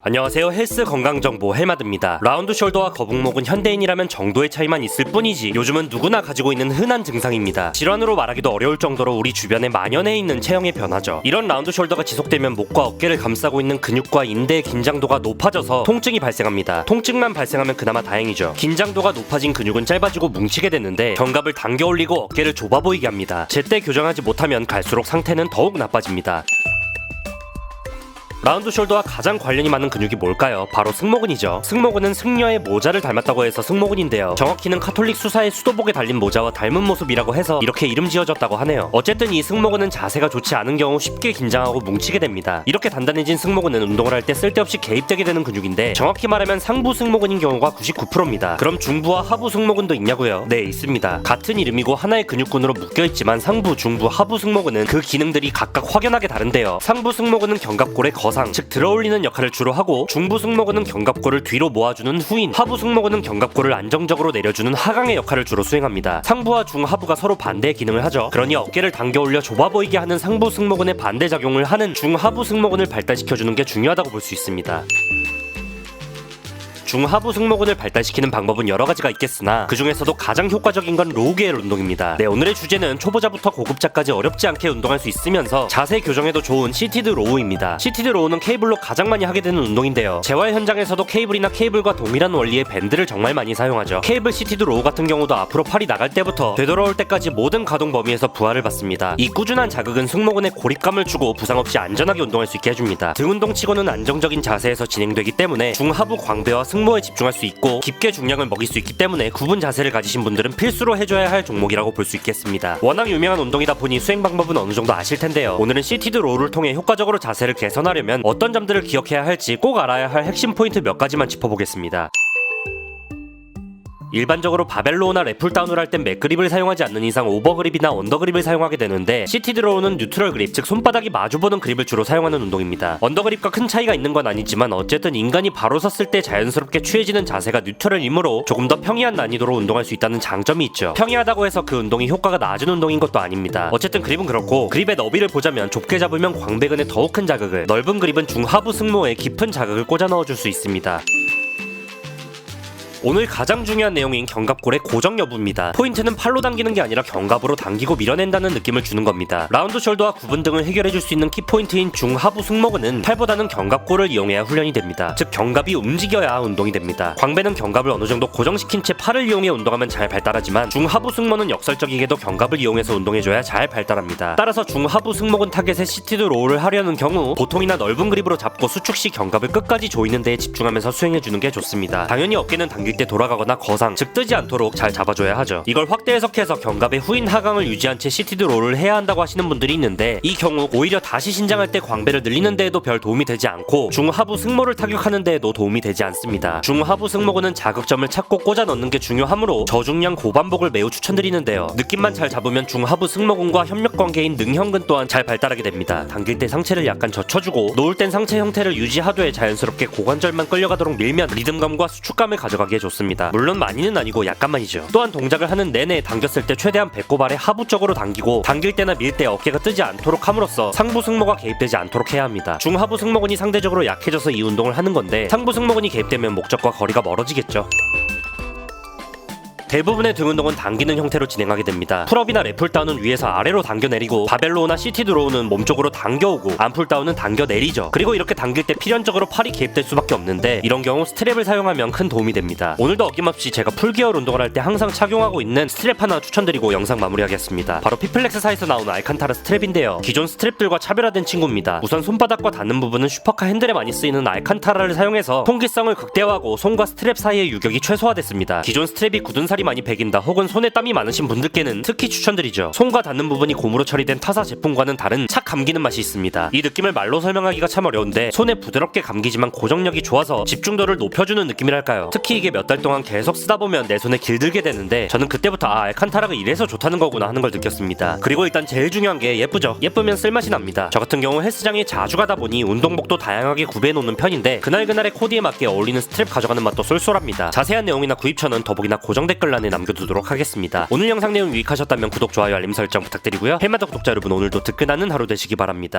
안녕하세요. 헬스 건강정보 헬마드입니다. 라운드 숄더와 거북목은 현대인이라면 정도의 차이만 있을 뿐이지 요즘은 누구나 가지고 있는 흔한 증상입니다. 질환으로 말하기도 어려울 정도로 우리 주변에 만연해 있는 체형의 변화죠. 이런 라운드 숄더가 지속되면 목과 어깨를 감싸고 있는 근육과 인대의 긴장도가 높아져서 통증이 발생합니다. 통증만 발생하면 그나마 다행이죠. 긴장도가 높아진 근육은 짧아지고 뭉치게 되는데 견갑을 당겨 올리고 어깨를 좁아 보이게 합니다. 제때 교정하지 못하면 갈수록 상태는 더욱 나빠집니다 라운드 숄더와 가장 관련이 많은 근육이 뭘까요? 바로 승모근이죠. 승모근은 승려의 모자를 닮았다고 해서 승모근인데요. 정확히는 카톨릭 수사의 수도복에 달린 모자와 닮은 모습이라고 해서 이렇게 이름 지어졌다고 하네요. 어쨌든 이 승모근은 자세가 좋지 않은 경우 쉽게 긴장하고 뭉치게 됩니다. 이렇게 단단해진 승모근은 운동을 할 때 쓸데없이 개입되게 되는 근육인데 정확히 말하면 상부 승모근인 경우가 99%입니다. 그럼 중부와 하부 승모근도 있냐고요? 네, 있습니다. 같은 이름이고 하나의 근육군으로 묶여 있지만 상부, 중부, 하부 승모근은 그 기능들이 각각 확연하게 다른데요. 상부 승모근은 견갑골의 거 상, 즉 들어올리는 역할을 주로 하고 중부 승모근은 견갑골을 뒤로 모아주는 후인, 하부 승모근은 견갑골을 안정적으로 내려주는 하강의 역할을 주로 수행합니다. 상부와 중하부가 서로 반대의 기능을 하죠. 그러니 어깨를 당겨 올려 좁아 보이게 하는 상부 승모근의 반대 작용을 하는 중하부 승모근을 발달시켜주는 게 중요하다고 볼 수 있습니다. 중하부 승모근을 발달시키는 방법은 여러 가지가 있겠으나 그 중에서도 가장 효과적인 건 로우 계열 운동입니다. 네, 오늘의 주제는 초보자부터 고급자까지 어렵지 않게 운동할 수 있으면서 자세 교정에도 좋은 시티드 로우입니다. 시티드 로우는 케이블로 가장 많이 하게 되는 운동인데요. 재활 현장에서도 케이블이나 케이블과 동일한 원리의 밴드를 정말 많이 사용하죠. 케이블 시티드 로우 같은 경우도 앞으로 팔이 나갈 때부터 되돌아올 때까지 모든 가동 범위에서 부하를 받습니다. 이 꾸준한 자극은 승모근에 고립감을 주고 부상 없이 안전하게 운동할 수 있게 해줍니다. 등 운동치고는 안정적인 자세에서 진행되기 때문에 중하부 광배와 승 모에 집중할 수 있고 깊게 중량을 먹일 수 있기 때문에 구분 자세를 가지신 분들은 필수로 해줘야 할 종목이라고 볼 수 있겠습니다. 워낙 유명한 운동이다 보니 수행 방법은 어느 정도 아실 텐데요. 오늘은 시티드 로우를 통해 효과적으로 자세를 개선하려면 어떤 점들을 기억해야 할지 꼭 알아야 할 핵심 포인트 몇 가지만 짚어보겠습니다. 일반적으로 바벨로우나 랩풀다운을 할 땐 맥그립을 사용하지 않는 이상 오버그립이나 언더그립을 사용하게 되는데 시티 드로우는 뉴트럴 그립 즉 손바닥이 마주보는 그립을 주로 사용하는 운동입니다. 언더그립과 큰 차이가 있는 건 아니지만 어쨌든 인간이 바로 섰을 때 자연스럽게 취해지는 자세가 뉴트럴이므로 조금 더 평이한 난이도로 운동할 수 있다는 장점이 있죠. 평이하다고 해서 그 운동이 효과가 낮은 운동인 것도 아닙니다. 어쨌든 그립은 그렇고 그립의 너비를 보자면 좁게 잡으면 광배근에 더욱 큰 자극을 넓은 그립은 중하부 승모에 깊은 자극을 꽂아 넣어줄 수 있습니다. 오늘 가장 중요한 내용인 견갑골의 고정 여부입니다. 포인트는 팔로 당기는 게 아니라 견갑으로 당기고 밀어낸다는 느낌을 주는 겁니다. 라운드 숄더와 구분 등을 해결해줄 수 있는 키포인트인 중하부 승모근은 팔보다는 견갑골을 이용해야 훈련이 됩니다. 즉 견갑이 움직여야 운동이 됩니다. 광배는 견갑을 어느 정도 고정시킨 채 팔을 이용해 운동하면 잘 발달하지만 중하부 승모는 역설적이게도 견갑을 이용해서 운동해줘야 잘 발달합니다. 따라서 중하부 승모근 타겟에 시티드 로우를 하려는 경우 보통이나 넓은 그립으로 잡고 수축 시 견갑을 끝까지 조이는 데에 집중하면서 수행해주는 게 좋습니다. 당연히 어깨는 당길 때 돌아가거나 거상, 즉 뜨지 않도록 잘 잡아줘야 하죠. 이걸 확대 해석해서 견갑의 후인 하강을 유지한 채 시티드 롤을 해야 한다고 하시는 분들이 있는데 이 경우 오히려 다시 신장할 때 광배를 늘리는 데에도 별 도움이 되지 않고 중하부 승모를 타격하는 데에도 도움이 되지 않습니다. 중하부 승모근은 자극점을 찾고 꽂아 넣는 게 중요하므로 저중량 고반복을 매우 추천드리는데요. 느낌만 잘 잡으면 중하부 승모근과 협력 관계인 능형근 또한 잘 발달하게 됩니다. 당길 때 상체를 약간 젖혀주고 놓을 땐 상체 형태를 유지하되 자연스럽게 고관절만 끌려가도록 밀면 리듬감과 수축감을 가져가 기에 좋습니다. 물론 많이는 아니고 약간만이죠. 또한 동작을 하는 내내 당겼을 때 최대한 배꼽 아래 하부 쪽으로 당기고 당길 때나 밀 때 어깨가 뜨지 않도록 함으로써 상부 승모가 개입되지 않도록 해야 합니다. 중하부 승모근이 상대적으로 약해져서 이 운동을 하는 건데 상부 승모근이 개입되면 목적과 거리가 멀어지겠죠. 대부분의 등 운동은 당기는 형태로 진행하게 됩니다. 풀업이나 랩풀다운은 위에서 아래로 당겨내리고 바벨로우나 시티 드로우는 몸쪽으로 당겨오고 암풀다운은 당겨내리죠. 그리고 이렇게 당길 때 필연적으로 팔이 개입될 수밖에 없는데 이런 경우 스트랩을 사용하면 큰 도움이 됩니다. 오늘도 어김없이 제가 풀기어 운동을 할 때 항상 착용하고 있는 스트랩 하나 추천드리고 영상 마무리하겠습니다. 바로 피플렉스사에서 나온 알칸타라 스트랩인데요. 기존 스트랩들과 차별화된 친구입니다. 우선 손바닥과 닿는 부분은 슈퍼카 핸들에 많이 쓰이는 알칸타라를 사용해서 통기성을 극대화하고 손과 스트랩 사이의 유격이 최소화됐습니다. 기존 스트랩이 굳은 살 살이 많이 배긴다 혹은 손에 땀이 많으신 분들께는 특히 추천드리죠. 손과 닿는 부분이 고무로 처리된 타사 제품과는 다른 착 감기는 맛이 있습니다. 이 느낌을 말로 설명하기가 참 어려운데 손에 부드럽게 감기지만 고정력이 좋아서 집중도를 높여주는 느낌이랄까요. 특히 이게 몇 달 동안 계속 쓰다 보면 내 손에 길들게 되는데 저는 그때부터 아 알칸타라가 이래서 좋다는 거구나 하는 걸 느꼈습니다. 그리고 일단 제일 중요한 게 예쁘죠. 예쁘면 쓸맛이 납니다. 저 같은 경우 헬스장에 자주 가다 보니 운동복도 다양하게 구비해 놓는 편인데 그날 그날의 코디에 맞게 어울리는 스트랩 가져가는 맛도 쏠쏠합니다. 자세한 내용이나 구입처는 더보기나 고정 댓글 란에 남겨두도록 하겠습니다. 오늘 영상 내용 유익하셨다면 구독, 좋아요, 알림 설정 부탁드리고요. 헬마더 구독자 여러분 오늘도 뜨끈하는 하루 되시기 바랍니다.